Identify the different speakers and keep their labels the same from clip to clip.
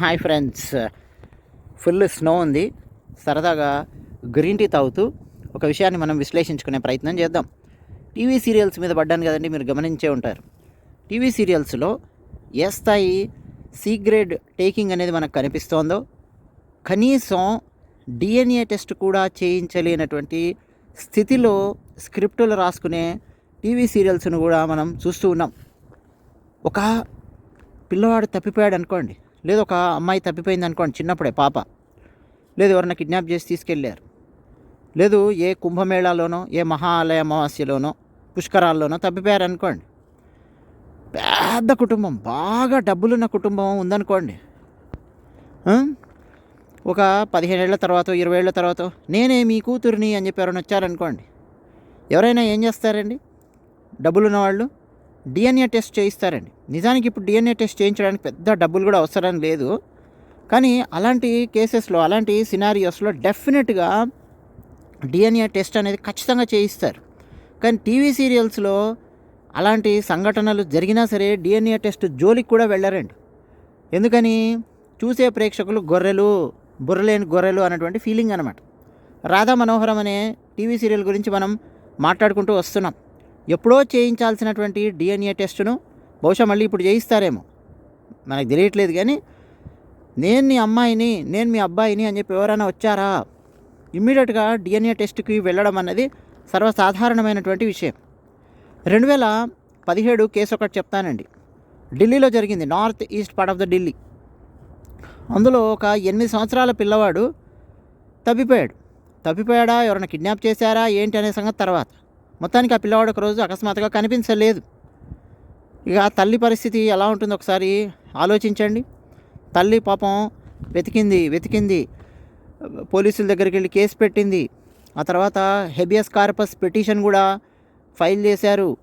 Speaker 1: Hi friends. Full snow ఉంది. సరదాగా green tea తాగుతూ ఒక విషయాన్ని మనం విశ్లేషించుకునే ప్రయత్నం చేద్దాం. టీవీ సీరియల్స్ మీద పడ్డాను కదండి మీరు గమనించే ఉంటారు. టీవీ సీరియల్స్లో ఏ స్థాయి సి గ్రేడ్ టేకింగ్ అనేది మనకు కనిపిస్తోందో కనీసం డిఎన్ఏ టెస్ట్ కూడా చేయించలేనటువంటి స్థితిలో స్క్రిప్టులు రాసుకునే టీవీ సీరియల్స్ను కూడా మనం చూస్తూ ఉన్నాం. ఒక పిల్లవాడు తప్పిపోయాడు అనుకోండి. లేదు ఒక అమ్మాయి తప్పిపోయింది అనుకోండి చిన్నప్పుడే పాప. లేదు ఎవరైనా కిడ్నాప్ చేసి తీసుకెళ్ళారు. లేదు ఏ కుంభమేళాలోనో ఏ మహాలయ అమావాస్యలోనో పుష్కరాల్లోనో తప్పిపోయారు అనుకోండి. పెద్ద కుటుంబం బాగా డబ్బులున్న కుటుంబం ఉందనుకోండి. ఒక పదిహేనేళ్ళ తర్వాత ఇరవై ఏళ్ళ తర్వాత నేనే మీ కూతురిని అని చెప్పి ఎవరైనా వచ్చారనుకోండి. ఎవరైనా ఏం చేస్తారండి? డబ్బులున్న వాళ్ళు డిఎన్ఏ టెస్ట్ చేయిస్తారండి. నిజానికి ఇప్పుడు డిఎన్ఏ టెస్ట్ చేయించడానికి పెద్ద డబ్బులు కూడా అవసరం లేదు. కానీ అలాంటి కేసెస్లో అలాంటి సినారియోస్లో డెఫినెట్గా డిఎన్ఏ టెస్ట్ అనేది ఖచ్చితంగా చేయిస్తారు. కానీ టీవీ సీరియల్స్లో అలాంటి సంఘటనలు జరిగినా సరే డిఎన్ఏ టెస్ట్ జోలికి కూడా వెళ్ళరండి. ఎందుకని? చూసే ప్రేక్షకులు గొర్రెలు బుర్రలేని గొర్రెలు అన్నటువంటి ఫీలింగ్ అనమాట రాధా మనోహరం అనే టీవీ సీరియల్ గురించి మనం మాట్లాడుకుంటూ వస్తున్నాం. ఎప్పుడో చేయించాల్సినటువంటి డిఎన్ఏ టెస్టును బహుశా మళ్ళీ ఇప్పుడు చేయిస్తారేమో. మనకు తెలియట్లేదు కానీ నేను నీ అమ్మాయిని నేను మీ అబ్బాయిని అని చెప్పి ఎవరైనా వచ్చారా? ఇమ్మీడియట్గా డిఎన్ఏ టెస్ట్కి వెళ్ళడం అన్నది సర్వసాధారణమైనటువంటి విషయం. రెండు వేల పదిహేడు కేసు ఒకటి చెప్తానండి. ఢిల్లీలో జరిగింది north east part of the Delhi. అందులో ఒక ఎనిమిది సంవత్సరాల పిల్లవాడు తప్పిపోయాడు. తప్పిపోయాడా? ఎవరైనా కిడ్నాప్ చేశారా? ఏంటి అనే సంగతి తర్వాత. మొత్తానికి ఆ పిల్లవాడు ఒక రోజు అకస్మాత్తుగా కనిపించలేదు. ఇక ఆ తల్లి పరిస్థితి ఎలా ఉంటుందో ఒకసారి ఆలోచించండి. తల్లి పాపం వెతికింది వెతికింది. పోలీసుల దగ్గరికి వెళ్ళి కేసు పెట్టింది. ఆ తర్వాత హెబియస్ కార్పస్ పిటిషన్ కూడా ఫైల్ చేశారు.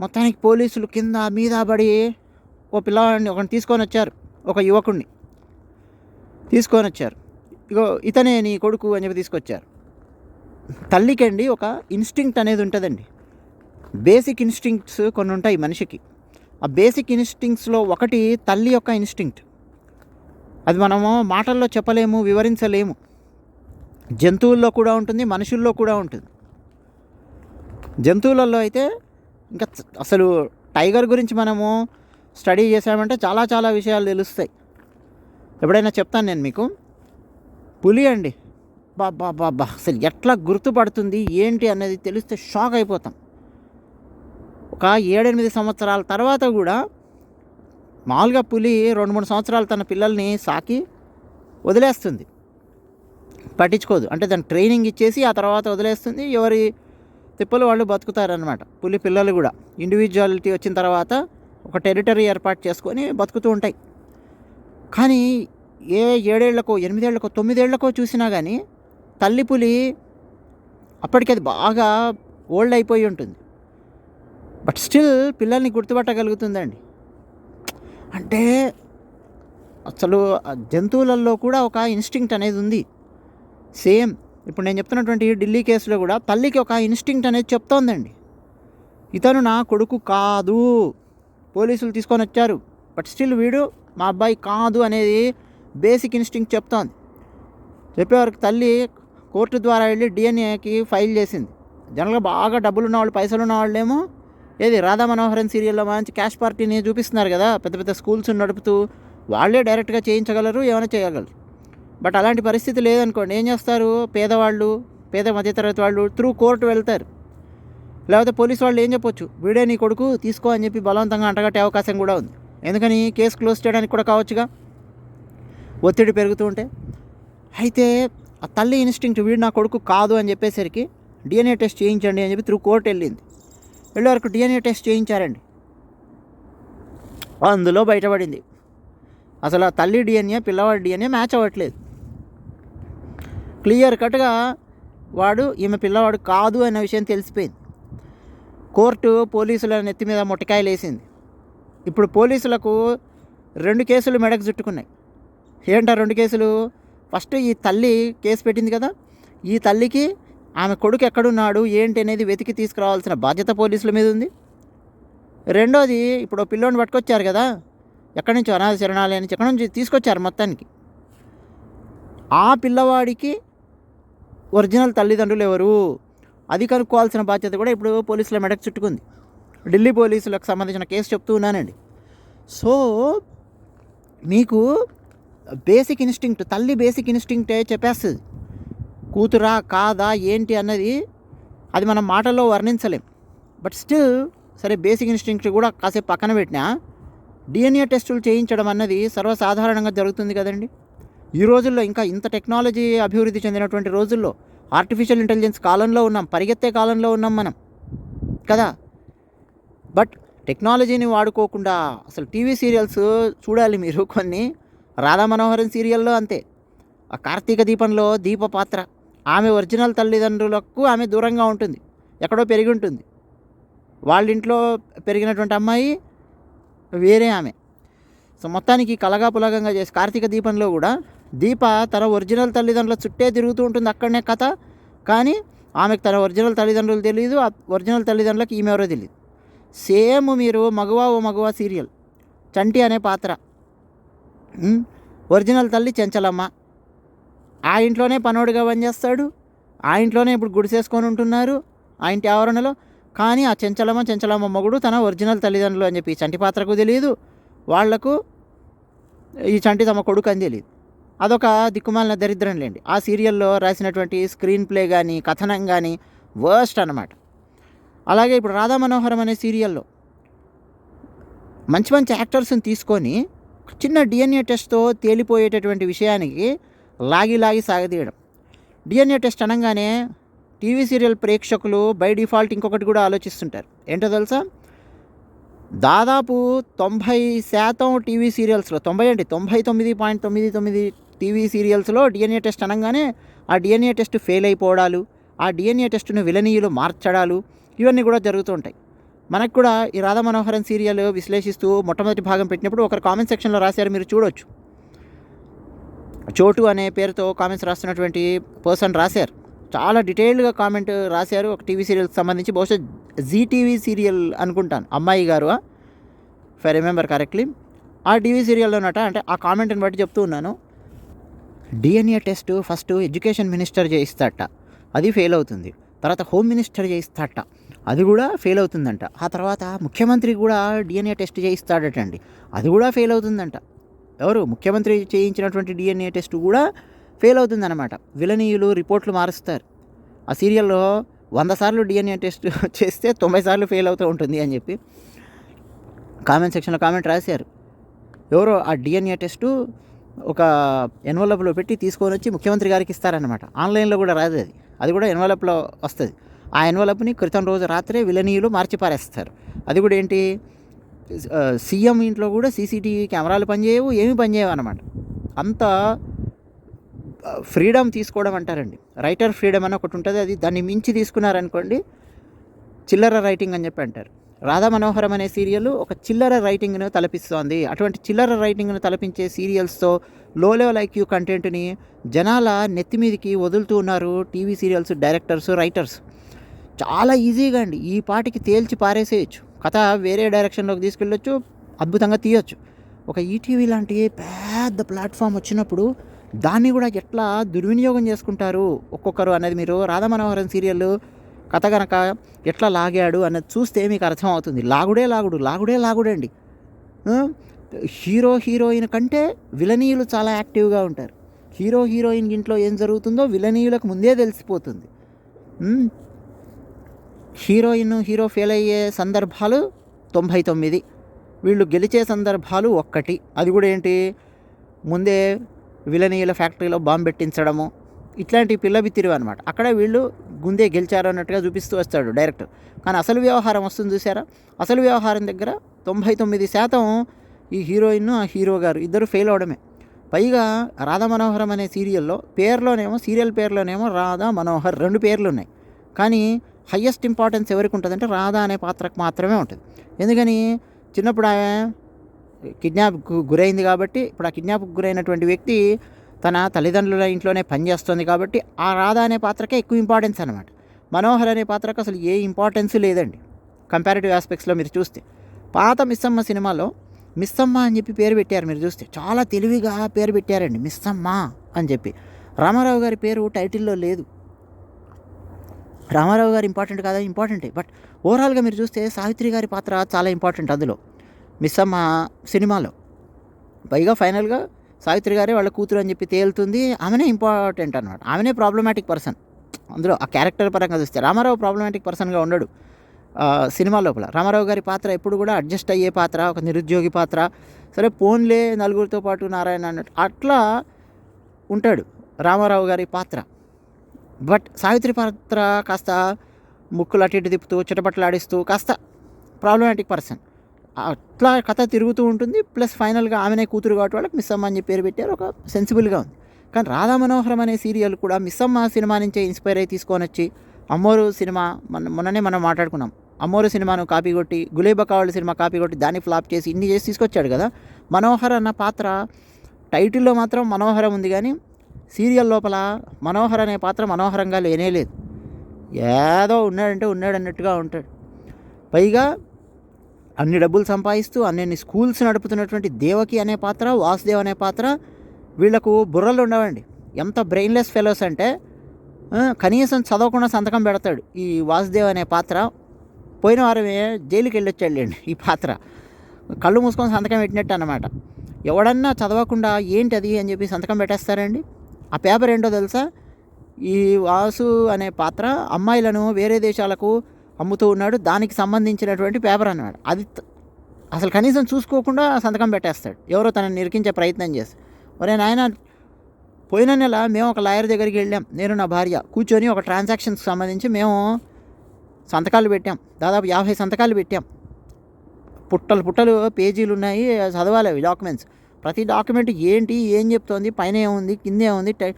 Speaker 1: మొత్తానికి పోలీసులు కింద మీద పడి ఓ పిల్లవాడిని ఒకరిని తీసుకొని వచ్చారు. ఒక యువకుడిని తీసుకొని వచ్చారు. ఇగో ఇతనే నీ కొడుకు అని చెప్పి తీసుకొచ్చారు. తల్లికండి ఒక ఇన్స్టింక్ట్ అనేది ఉంటుందండి. బేసిక్ ఇన్స్టింక్ట్స్ కొన్ని ఉంటాయి మనిషికి. ఆ బేసిక్ ఇన్స్టింక్ట్స్లో ఒకటి తల్లి యొక్క ఇన్స్టింక్ట్. అది మనము మాటల్లో చెప్పలేము వివరించలేము. జంతువుల్లో కూడా ఉంటుంది మనుషుల్లో కూడా ఉంటుంది. జంతువులలో అయితే ఇంకా అసలు టైగర్ గురించి మనము స్టడీ చేసామంటే చాలా చాలా విషయాలు తెలుస్తాయి. ఎప్పుడైనా చెప్తాను నేను మీకు. పులి అండి. బా అసలు ఎట్లా గుర్తుపడుతుంది ఏంటి అనేది తెలిస్తే షాక్ అయిపోతాం. ఒక ఏడెనిమిది సంవత్సరాల తర్వాత కూడా మామూలుగా పులి రెండు మూడు సంవత్సరాలు తన పిల్లల్ని సాకి వదిలేస్తుంది. పట్టించుకోదు. అంటే దాని ట్రైనింగ్ ఇచ్చేసి ఆ తర్వాత వదిలేస్తుంది. ఎవరి తిప్పలు వాళ్ళు బతుకుతారనమాట పులి పిల్లలు కూడా. ఇండివిజువాలిటీ వచ్చిన తర్వాత ఒక టెరిటరీ ఏర్పాటు చేసుకొని బతుకుతూ ఉంటాయి. కానీ ఏ ఏడేళ్ళకో ఎనిమిదేళ్ళకో తొమ్మిదేళ్ళకో చూసినా కానీ తల్లి పులి అప్పటికి అది బాగా ఓల్డ్ అయిపోయి ఉంటుంది. బట్ స్టిల్ పిల్లల్ని గుర్తుపట్టగలుగుతుందండి. అంటే అసలు జంతువులలో కూడా ఒక ఇన్స్టింక్ట్ అనేది ఉంది. సేమ్ ఇప్పుడు నేను చెప్తున్నటువంటి ఢిల్లీ కేసులో కూడా తల్లికి ఒక ఇన్స్టింక్ట్ అనేది చెప్తోందండి. ఇతను నా కొడుకు కాదు. పోలీసులు తీసుకొని వచ్చారు. బట్ స్టిల్ వీడు మా అబ్బాయి కాదు అనేది బేసిక్ ఇన్స్టింక్ట్ చెప్తోంది. చెప్పేవారికి తల్లి కోర్టు ద్వారా వెళ్ళి డిఎన్ఏకి ఫైల్ చేసింది. జనరల్గా బాగా డబ్బులు ఉన్న వాళ్ళు పైసలు ఉన్న వాళ్ళేమో ఏది రాధా మనోహరన్ సీరియల్లో మంచి క్యాష్ పార్టీని చూపిస్తున్నారు కదా పెద్ద పెద్ద స్కూల్స్ నడుపుతూ వాళ్ళే డైరెక్ట్గా చేయించగలరు ఏమైనా చేయగలరు. బట్ అలాంటి పరిస్థితి లేదనుకోండి ఏం చేస్తారు? పేదవాళ్ళు పేద మధ్యతరగతి వాళ్ళు త్రూ కోర్టు వెళ్తారు. లేకపోతే పోలీస్ వాళ్ళు ఏం చెప్పొచ్చు? వీడే నీ కొడుకు తీసుకో అని చెప్పి బలవంతంగా అంటగట్టే అవకాశం కూడా ఉంది. ఎందుకని? కేసు క్లోజ్ చేయడానికి కూడా కావచ్చుగా. ఒత్తిడి పెరుగుతూ ఉంటే. అయితే ఆ తల్లి ఇన్స్టింక్ట్ వీడు నా కొడుకు కాదు అని చెప్పేసరికి డిఎన్ఏ టెస్ట్ చేయించండి అని చెప్పి త్రూ కోర్టు వెళ్ళింది. వెళ్ళే వరకు డిఎన్ఏ టెస్ట్ చేయించారండి. అందులో బయటపడింది. అసలు ఆ తల్లి డిఎన్ఏ పిల్లవాడి డిఎన్ఏ మ్యాచ్ అవ్వట్లేదు. క్లియర్ కట్గా వాడు ఈమె పిల్లవాడు కాదు అనే విషయం తెలిసిపోయింది. కోర్టు పోలీసుల నెత్తి మీద మొట్టకాయలు వేసింది. ఇప్పుడు పోలీసులకు రెండు కేసులు మెడకు చుట్టుకున్నాయి. ఏంటా రెండు కేసులు? ఫస్ట్ ఈ తల్లి కేసు పెట్టింది కదా ఈ తల్లికి ఆమె కొడుకు ఎక్కడున్నాడు ఏంటి అనేది వెతికి తీసుకురావాల్సిన బాధ్యత పోలీసుల మీద ఉంది. రెండోది ఇప్పుడు పిల్లోని పట్టుకొచ్చారు కదా ఎక్కడి నుంచి అనాథ శరణాలయం నుంచి ఎక్కడి నుంచి తీసుకొచ్చారు మొత్తానికి. ఆ పిల్లవాడికి ఒరిజినల్ తల్లిదండ్రులు ఎవరు? అది కనుక్కోవాల్సిన బాధ్యత కూడా ఇప్పుడు పోలీసుల మెడకు చుట్టుకుంది. ఢిల్లీ పోలీసులకు సంబంధించిన కేసు చెప్తూ ఉన్నానండి. సో మీకు బేసిక్ ఇన్స్టింక్ట్ తల్లి బేసిక్ ఇన్స్టింక్టే చెప్పేస్తుంది. కూతురా కాదా ఏంటి అన్నది అది మనం మాటల్లో వర్ణించలేం. బట్ స్టిల్ సరే బేసిక్ ఇన్స్టింక్ట్ కూడా కాసేపు పక్కన పెట్టినా డిఎన్ఏ టెస్టులు చేయించడం అన్నది సర్వసాధారణంగా జరుగుతుంది కదండి. ఈ రోజుల్లో ఇంకా ఇంత టెక్నాలజీ అభివృద్ధి చెందినటువంటి రోజుల్లో ఆర్టిఫిషియల్ ఇంటెలిజెన్స్ కాలంలో ఉన్నాం పరిగెత్తే కాలంలో ఉన్నాం మనం. కదా? బట్ టెక్నాలజీని వాడుకోకుండా అసలు టీవీ సీరియల్స్ చూడాలి మీరు కొన్ని. రాధా మనోహరన్ సీరియల్లో అంతే. ఆ కార్తీక దీపంలో దీప పాత్ర ఆమె ఒరిజినల్ తల్లిదండ్రులకు ఆమె దూరంగా ఉంటుంది. ఎక్కడో పెరిగి ఉంటుంది. వాళ్ళ ఇంట్లో పెరిగినటువంటి అమ్మాయి వేరే ఆమె. సో మొత్తానికి కలగా పులగంగా చేసి కార్తీక దీపంలో కూడా దీప తన ఒరిజినల్ తల్లిదండ్రుల చుట్టే తిరుగుతూ ఉంటుంది అక్కడనే కథ. కానీ ఆమెకు తన ఒరిజినల్ తల్లిదండ్రులు తెలియదు ఆ ఒరిజినల్ తల్లిదండ్రులకు ఈమె ఎవరో తెలియదు సేమ్ మీరు మగువ ఓ మగువ సీరియల్. చంటి అనే పాత్ర. ఒరిజినల్ తల్లి చెంచలమ్మ. ఆ ఇంట్లోనే పనోడుగా పనిచేస్తాడు ఆ ఇంట్లోనే ఇప్పుడు గుడిసేసుకొని ఉంటున్నారు. ఆ ఇంటి ఆవరణలో. కానీ ఆ చెంచలమ్మ చెంచలమ్మ మొగుడు తన ఒరిజినల్ తల్లిదండ్రులు అని చెప్పి ఈ చంటి పాత్రకు తెలియదు. వాళ్ళకు ఈ చంటి తమ కొడుకు అని తెలియదు. అదొక దిక్కుమాలిన దరిద్రం లేండి. ఆ సీరియల్లో రాసినటువంటి స్క్రీన్ ప్లే కానీ కథనం కానీ వర్స్ట్ అన్నమాట. అలాగే ఇప్పుడు రాధా మనోహరం అనే సీరియల్లో మంచి మంచి యాక్టర్స్ని తీసుకొని చిన్న డిఎన్ఏ టెస్ట్తో తేలిపోయేటటువంటి విషయానికి లాగి లాగి సాగదీయడం డిఎన్ఏ టెస్ట్ అనగానే టీవీ సీరియల్ ప్రేక్షకులు బై డిఫాల్ట్ ఇంకొకటి కూడా ఆలోచిస్తుంటారు. ఏంటో తెలుసా? దాదాపు తొంభై శాతం టీవీ సీరియల్స్లో తొంభై అంటే తొంభై తొమ్మిది పాయింట్ తొమ్మిది తొమ్మిది టీవీ సీరియల్స్లో డిఎన్ఏ టెస్ట్ అనగానే ఆ డిఎన్ఏ టెస్ట్ ఫెయిల్ అయిపోవడాలు ఆ డిఎన్ఏ టెస్ట్ను విలనీయులు మార్చడాలు ఇవన్నీ కూడా జరుగుతూ ఉంటాయి. మనకు కూడా ఈ రాధా మనోహరన్ సీరియల్ విశ్లేషిస్తూ మొట్టమొదటి భాగం పెట్టినప్పుడు ఒకరు కామెంట్ సెక్షన్లో రాశారు మీరు చూడొచ్చు. చోటు అనే పేరుతో కామెంట్స్ రాస్తున్నటువంటి పర్సన్ రాశారు. చాలా డీటెయిల్డ్గా కామెంట్ రాశారు ఒక టీవీ సీరియల్కి సంబంధించి. బహుశా జీ టీవీ సీరియల్ అనుకుంటాను అమ్మాయి గారు ఫై రిమెంబర్ కరెక్ట్లీ ఆ టీవీ సీరియల్లోనట అంటే ఆ కామెంట్ని బట్టి చెప్తూ ఉన్నాను. DNA test first education minister చేయిస్తాట అది ఫెయిల్ అవుతుంది. తర్వాత హోమ్ మినిస్టర్ చేయిస్తాట. అది కూడా ఫెయిల్ అవుతుందంట. ఆ తర్వాత ముఖ్యమంత్రి కూడా డిఎన్ఏ టెస్ట్ చేయిస్తాడటండి. అది కూడా ఫెయిల్ అవుతుందంట. ఎవరు? ముఖ్యమంత్రి చేయించినటువంటి డిఎన్ఏ టెస్ట్ కూడా ఫెయిల్ అవుతుందన్నమాట. విలనీయులు రిపోర్ట్లు మారుస్తారు. ఆ సీరియల్లో వంద సార్లు డిఎన్ఏ టెస్ట్ చేస్తే తొంభై సార్లు ఫెయిల్ అవుతూ ఉంటుంది అని చెప్పి కామెంట్ సెక్షన్లో కామెంట్ రాశారు. ఎవరో ఆ డిఎన్ఏ టెస్టు ఒక ఎన్వలప్లో పెట్టి తీసుకొని వచ్చి ముఖ్యమంత్రి గారికి ఇస్తారనమాట ఆన్లైన్లో కూడా రాదు అది. అది కూడా ఎన్వలప్లో వస్తుంది. ఆ ఎన్వలప్ని క్రితం రోజు రాత్రే విలనీయులు మార్చిపారేస్తారు. అది కూడా ఏంటి? సీఎం ఇంట్లో కూడా సీసీటీవీ కెమెరాలు పనిచేయవు ఏమీ పనిచేయవు అనమాట అంత ఫ్రీడమ్ తీసుకోవడం అంటారండి. రైటర్ ఫ్రీడమ్ అని ఒకటి ఉంటుంది అది దాన్ని మించి తీసుకున్నారనుకోండి చిల్లర రైటింగ్ అని చెప్పి అంటారు. రాధా మనోహరం అనే సీరియల్ ఒక చిల్లర రైటింగ్ను తలపిస్తోంది. అటువంటి చిల్లర రైటింగ్ను తలపించే సీరియల్స్తో లో లెవెల్ ఐక్యూ కంటెంట్ని జనాల నెత్తి మీదకి వదులుతూ ఉన్నారు టీవీ సీరియల్స్ డైరెక్టర్స్ రైటర్స్. చాలా ఈజీగా అండి. ఈ పాటికి తేల్చి పారేసేయచ్చు. కథ వేరే డైరెక్షన్లోకి తీసుకెళ్ళొచ్చు అద్భుతంగా తీయొచ్చు. ఒక ఈటీవీ లాంటి పెద్ద ప్లాట్ఫామ్ వచ్చినప్పుడు దాన్ని కూడా ఎట్లా దుర్వినియోగం చేసుకుంటారు? ఒక్కొక్కరు అనేది మీరు రాధామనోహరం సీరియల్ కథ గనక ఎట్లా లాగాడు అన్నది చూస్తే మీకు అర్థమవుతుంది. లాగుడే లాగుడు లాగుడే లాగుడండి హీరో హీరోయిన్ కంటే విలనీయులు చాలా యాక్టివ్గా ఉంటారు. హీరో హీరోయిన్ ఇంట్లో ఏం జరుగుతుందో విలనీయులకు ముందే తెలిసిపోతుంది. హీరోయిన్ హీరో ఫెయిల్ అయ్యే సందర్భాలు తొంభై తొమ్మిది. వీళ్ళు గెలిచే సందర్భాలు ఒక్కటి. అది కూడా ఏంటి? ముందే విలనీయుల ఫ్యాక్టరీలో బాంబు పెట్టించడము. ఇట్లాంటి పిల్లబిత్తిరివి అనమాట అక్కడ వీళ్ళు గుందే గెలిచారు అన్నట్టుగా చూపిస్తూ వస్తాడు డైరెక్టర్ కానీ అసలు వ్యవహారం వస్తుంది చూసారా? అసలు వ్యవహారం దగ్గర తొంభై తొమ్మిది శాతం ఈ హీరోయిన్ ఆ హీరో గారు ఇద్దరు ఫెయిల్ అవడమే. పైగా రాధా మనోహరం అనే సీరియల్లో పేర్లోనేమో సీరియల్ పేర్లోనేమో రాధా మనోహర్ రెండు పేర్లు ఉన్నాయి. కానీ హయ్యెస్ట్ ఇంపార్టెన్స్ ఎవరికి ఉంటుందంటే రాధా అనే పాత్రకు మాత్రమే ఉంటుంది. ఎందుకని? చిన్నప్పుడు ఆమె కిడ్నాప్కు గురైంది కాబట్టి ఇప్పుడు ఆ కిడ్నాప్కు గురైనటువంటి వ్యక్తి తన తల్లిదండ్రుల ఇంట్లోనే పనిచేస్తుంది కాబట్టి ఆ రాధా అనే పాత్రకే ఎక్కువ ఇంపార్టెన్స్ అనమాట మనోహర్ అనే పాత్రకు అసలు ఏ ఇంపార్టెన్స్ లేదండి. కంపారిటివ్ ఆస్పెక్ట్స్లో మీరు చూస్తే. పాత మిస్సమ్మ సినిమాలో మిస్సమ్మ అని చెప్పి పేరు పెట్టారు మీరు చూస్తే. చాలా తెలివిగా పేరు పెట్టారండి మిస్సమ్మ అని చెప్పి. రామారావు గారి పేరు టైటిల్లో లేదు. రామారావు గారు ఇంపార్టెంట్ కాదా? ఇంపార్టెంటే. బట్ ఓవరాల్గా మీరు చూస్తే సావిత్రి గారి పాత్ర చాలా ఇంపార్టెంట్ అందులో. మిస్ అమ్మ సినిమాలో. పైగా ఫైనల్గా సావిత్రి గారే వాళ్ళ కూతురు అని చెప్పి తేలుతుంది. ఆమెనే ఇంపార్టెంట్ అనమాట ఆమెనే ప్రాబ్లమాటిక్ పర్సన్ అందులో ఆ క్యారెక్టర్ పరంగా చూస్తే రామారావు ప్రాబ్లమాటిక్ పర్సన్గా ఉండడు. సినిమా లోపల. రామారావు గారి పాత్ర ఎప్పుడు కూడా అడ్జస్ట్ అయ్యే పాత్ర ఒక నిరుద్యోగి పాత్ర. సరే పోన్లే నలుగురితో పాటు నారాయణ అన్నట్టు అట్లా ఉంటాడు రామారావు గారి పాత్ర. బట్ సావిత్రి పాత్ర కాస్త ముక్కులు అటు ఇటు తిప్పుతూ చిటపట్లాడిస్తూ కాస్త ప్రాబ్లమాటిక్ పర్సన్ అట్లా కథ తిరుగుతూ ఉంటుంది. ప్లస్ ఫైనల్గా ఆమెనే కూతురు కాబట్టి వాళ్ళకి మిస్ అమ్మ అని పేరు పెట్టారు. ఒక సెన్సిబుల్గా ఉంది. కానీ రాధా మనోహరం అనే సీరియల్ కూడా మిస్ అమ్మ సినిమా నుంచే ఇన్స్పైర్ అయ్యి తీసుకొని వచ్చి అమ్మోరు సినిమా మన మొన్ననే మనం మాట్లాడుకున్నాం. అమ్మోరు సినిమాను కాపీ కొట్టి గులేబకావాళ్ళ సినిమా కాపీ కొట్టి దాన్ని ఫ్లాప్ చేసి ఇన్ని చేసి తీసుకొచ్చాడు కదా. మనోహర్ అన్న పాత్ర టైటిల్లో మాత్రం మనోహరం ఉంది కానీ సీరియల్ లోపల మనోహర్ అనే పాత్ర మనోహరంగా లేనే లేదు. ఏదో ఉన్నాడంటే ఉన్నాడు అన్నట్టుగా ఉంటాడు. పైగా అన్ని డబ్బులు సంపాదిస్తూ అన్ని స్కూల్స్ నడుపుతున్నటువంటి దేవకి అనే పాత్ర వాసుదేవ్ అనే పాత్ర వీళ్ళకు బుర్రలు ఉండవండి. ఎంత బ్రెయిన్లెస్ ఫెలోస్ అంటే కనీసం చదవకుండా సంతకం పెడతాడు ఈ వాసుదేవ్ అనే పాత్ర. పోయిన వారమే జైలుకి వెళ్ళొచ్చాడులేండి ఈ పాత్ర. కళ్ళు మూసుకొని సంతకం పెట్టినట్టు అనమాట ఎవడన్నా చదవకుండా ఏంటి అది అని చెప్పి సంతకం పెట్టేస్తారండి? ఆ పేపర్ ఏంటో తెలుసా? ఈ వాసు అనే పాత్ర అమ్మాయిలను వేరే దేశాలకు అమ్ముతూ ఉన్నాడు. దానికి సంబంధించినటువంటి పేపర్ అన్నమాట అది అసలు కనీసం చూసుకోకుండా సంతకం పెట్టేస్తాడు. ఎవరో తనని నిరికించే ప్రయత్నం చేసి. ఒరే నాయన పోయిన నెల మేము ఒక లాయర్ దగ్గరికి వెళ్ళాం. నేను నా భార్య. కూర్చొని ఒక ట్రాన్సాక్షన్కి సంబంధించి మేము సంతకాలు పెట్టాం. దాదాపు యాభై సంతకాలు పెట్టాం. పుట్టలు పుట్టలు పేజీలు ఉన్నాయి చదవాలి డాక్యుమెంట్స్. ప్రతి డాక్యుమెంట్ ఏంటి ఏం చెప్తోంది పైన ఏముంది కింద ఏముంది టై-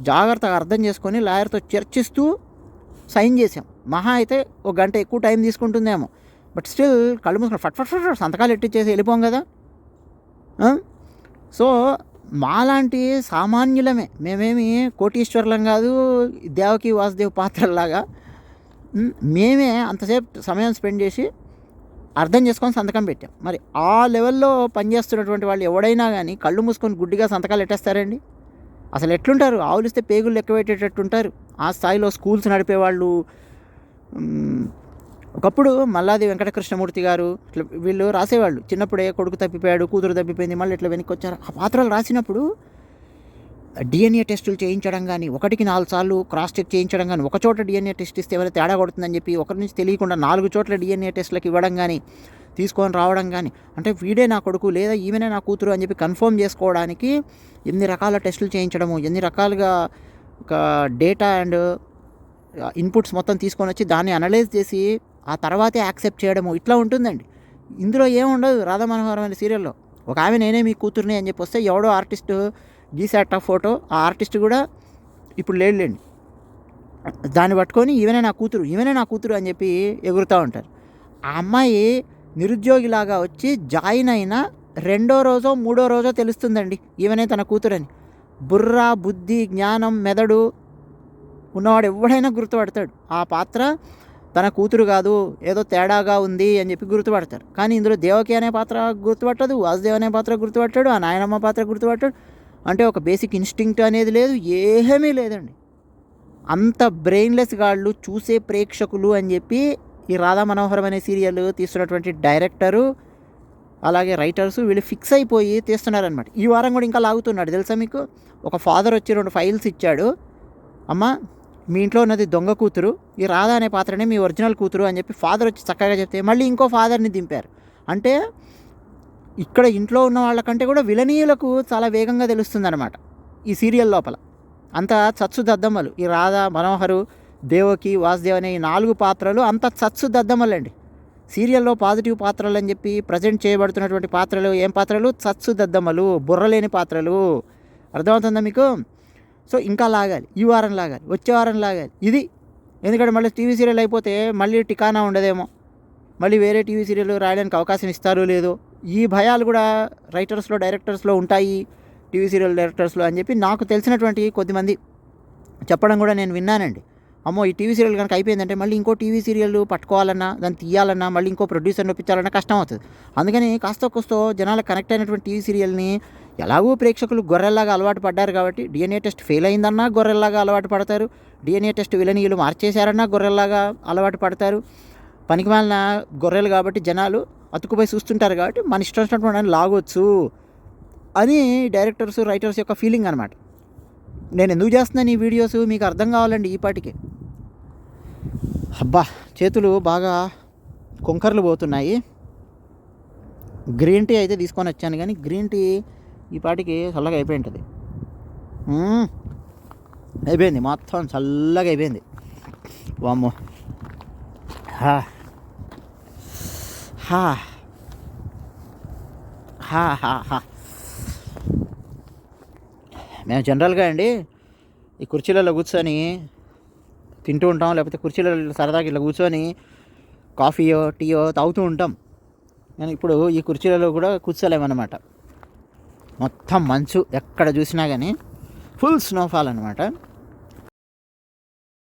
Speaker 1: జాగ్రత్తగా అర్థం చేసుకొని లాయర్తో చర్చిస్తూ సైన్ చేసాం మహా అయితే ఒక గంట ఎక్కువ టైం తీసుకుంటుందేమో. బట్ స్టిల్ కళ్ళు మూసుకుని ఫట్ ఫట్ ఫట్ ఫట్ సంతకాలు ఎట్టిచ్చేసి వెళ్ళిపోం కదా. సో మాలాంటి సామాన్యులమే మేమేమి కోటీశ్వర్లం కాదు దేవకి వాసుదేవ్ పాత్రలాగా మేమే అంతసేపు సమయం స్పెండ్ చేసి అర్థం చేసుకొని సంతకం పెట్టాం. మరి ఆ లెవెల్లో పనిచేస్తున్నటువంటి వాళ్ళు ఎవడైనా కానీ కళ్ళు మూసుకొని గుడ్డిగా సంతకాలు ఎట్టేస్తారండి? అసలు ఎట్లుంటారు? ఆవులిస్తే పేగులు లెక్క పెట్టేటట్టుంటారు ఆ స్థాయిలో స్కూల్స్ నడిపేవాళ్ళు వాళ్ళు ఒకప్పుడు మల్లాది వెంకటకృష్ణమూర్తి గారు ఇట్లా వీళ్ళు రాసేవాళ్ళు. చిన్నప్పుడే కొడుకు తప్పిపోయాడు కూతురు తప్పిపోయింది మళ్ళీ ఇట్లా వెనక్కి వచ్చారు. ఆ పాత్రలు రాసినప్పుడు డిఎన్ఏ టెస్టులు చేయించడం కానీ ఒకటికి నాలుగు సార్లు క్రాస్ చెక్ చేయించడం కానీ ఒక చోట డిఎన్ఏ టెస్ట్ ఇస్తే ఎవరైనా తేడా కొడుతుందని చెప్పి ఒకరి నుంచి తెలియకుండా నాలుగు చోట్ల డిఎన్ఏ టెస్టులకు ఇవ్వడం కానీ తీసుకొని రావడం కానీ అంటే వీడే నా కొడుకు లేదా ఈమెనే నా కూతురు అని చెప్పి కన్ఫర్మ్ చేసుకోవడానికి ఎన్ని రకాల టెస్టులు చేయించడము ఎన్ని రకాలుగా ఒక డేటా అండ్ ఇన్పుట్స్ మొత్తం తీసుకొని వచ్చి దాన్ని అనలైజ్ చేసి ఆ తర్వాతే యాక్సెప్ట్ చేయడము ఇట్లా ఉంటుందండి. ఇందులో ఏముండదు రాధా మనోహరం అనే సీరియల్లో. ఒక ఆమె నేనే మీ కూతుర్ని అని చెప్పి వస్తే ఎవడో ఆర్టిస్ట్ గీసాట ఫోటో ఆ ఆర్టిస్ట్ కూడా ఇప్పుడు లేడులేండి దాన్ని పట్టుకొని ఈమెనే నా కూతురు ఈమెనే నా కూతురు అని చెప్పి ఎగురుతూ ఉంటారు. ఆ అమ్మాయి నిరుద్యోగిలాగా వచ్చి జాయిన్ అయిన రెండో రోజో మూడో రోజో తెలుస్తుందండి ఈమెనే తన కూతురని. బుర్ర బుద్ధి జ్ఞానం మెదడు ఉన్నవాడు ఎవడైనా గుర్తుపడతాడు. ఆ పాత్ర తన కూతురు కాదు ఏదో తేడాగా ఉంది అని చెప్పి గుర్తుపడతారు. కానీ ఇందులో దేవకి అనే పాత్ర గుర్తుపట్టదు వాసుదేవ్ అనే పాత్ర గుర్తుపట్టాడు ఆ నాయనమ్మ పాత్ర గుర్తుపట్టాడు అంటే ఒక బేసిక్ ఇన్స్టింక్ట్ అనేది లేదు ఏమీ లేదండి. అంత బ్రెయిన్లెస్ గాళ్ళు చూసే ప్రేక్షకులు అని చెప్పి ఈ రాధా మనోహరం అనే సీరియల్ తీస్తున్నటువంటి డైరెక్టరు అలాగే రైటర్స్ వీళ్ళు ఫిక్స్ అయిపోయి తీస్తున్నారనమాట ఈ వారం కూడా ఇంకా లాగుతున్నాడు. తెలుసా మీకు? ఒక ఫాదర్ వచ్చి రెండు ఫైల్స్ ఇచ్చాడు. అమ్మ మీ ఇంట్లో ఉన్నది దొంగ కూతురు ఈ రాధా అనే పాత్రనే మీ ఒరిజినల్ కూతురు అని చెప్పి ఫాదర్ వచ్చి చక్కగా చెప్తే మళ్ళీ ఇంకో ఫాదర్ని దింపారు. అంటే ఇక్కడ ఇంట్లో ఉన్న వాళ్ళకంటే కూడా విలనీయులకు చాలా వేగంగా తెలుస్తుందన్నమాట ఈ సీరియల్ లోపల. అంత చచ్చు దద్దమ్మలు ఈ రాధా మనోహరు దేవకి వాసుదేవ్ అనే ఈ నాలుగు పాత్రలు అంత చచ్చు దద్దమ్మలండి సీరియల్లో పాజిటివ్ పాత్రలు అని చెప్పి ప్రజెంట్ చేయబడుతున్నటువంటి పాత్రలు ఏం పాత్రలు? చచ్చు దద్దమ్మలు బుర్రలేని పాత్రలు. అర్థమవుతుందా మీకు? సో ఇంకా లాగాలి. ఈ వారం లాగాలి. వచ్చే వారం లాగాలి. ఇది. ఎందుకంటే మళ్ళీ టీవీ సీరియల్ అయిపోతే మళ్ళీ టికానా ఉండదేమో. మళ్ళీ వేరే టీవీ సీరియల్ రాయడానికి అవకాశం ఇస్తారో లేదో ఈ భయాలు కూడా రైటర్స్లో డైరెక్టర్స్లో ఉంటాయి టీవీ సీరియల్ డైరెక్టర్స్లో అని చెప్పి నాకు తెలిసినటువంటి కొద్దిమంది. చెప్పడం కూడా నేను విన్నానండి. అమ్మో ఈ టీవీ సీరియల్ కనుక అయిపోయిందంటే మళ్ళీ ఇంకో టీవీ సీరియల్ పట్టుకోవాలన్నా దాన్ని తీయాలన్నా మళ్ళీ ఇంకో ప్రొడ్యూసర్ని ఒప్పించాలన్నా కష్టం అవుతుంది. అందుకని కాస్త కూస్తో జనాలకు కనెక్ట్ అయినటువంటి టీవీ సీరియల్ని ఎలాగో ప్రేక్షకులు గొర్రెల్లాగా అలవాటు పడ్డారు కాబట్టి డిఎన్ఏ టెస్ట్ ఫెయిల్ అయిందన్నా గొర్రెల్లాగా అలవాటు పడతారు. డిఎన్ఏ టెస్ట్ విలనీయులు మార్చేశారన్నా గొర్రెల్లాగా అలవాటు పడతారు. పనికిమాలిన గొర్రెలు కాబట్టి జనాలు అతుకుపోయి చూస్తుంటారు కాబట్టి మన ఇష్టం వచ్చినటువంటి లాగొచ్చు అని డైరెక్టర్స్ రైటర్స్ యొక్క ఫీలింగ్ అనమాట నేను ఎందుకు చేస్తున్నాను ఈ వీడియోస్? మీకు అర్థం కావాలండి ఈ పాటికి. అబ్బా చేతులు బాగా కొంకర్లు పోతున్నాయి. గ్రీన్ టీ అయితే తీసుకొని వచ్చాను కానీ గ్రీన్ టీ ఈ పాటికి చల్లగా అయిపోయి ఉంటుంది అయిపోయింది మొత్తం చల్లగా అయిపోయింది. వామ్మో. హా హా హా హా హా మేము జనరల్గా అండి ఈ కుర్చీలలో కూర్చొని తింటూ ఉంటాం లేకపోతే కుర్చీలలో సరదాగా ఇలా కూర్చొని కాఫీయో టీయో తాగుతూ ఉంటాం. నేను ఇప్పుడు ఈ కుర్చీలలో కూడా కూర్చోలేమన్నమాట. మొత్తం మంచు ఎక్కడ చూసినా కానీ ఫుల్ స్నోఫాల్ అనమాట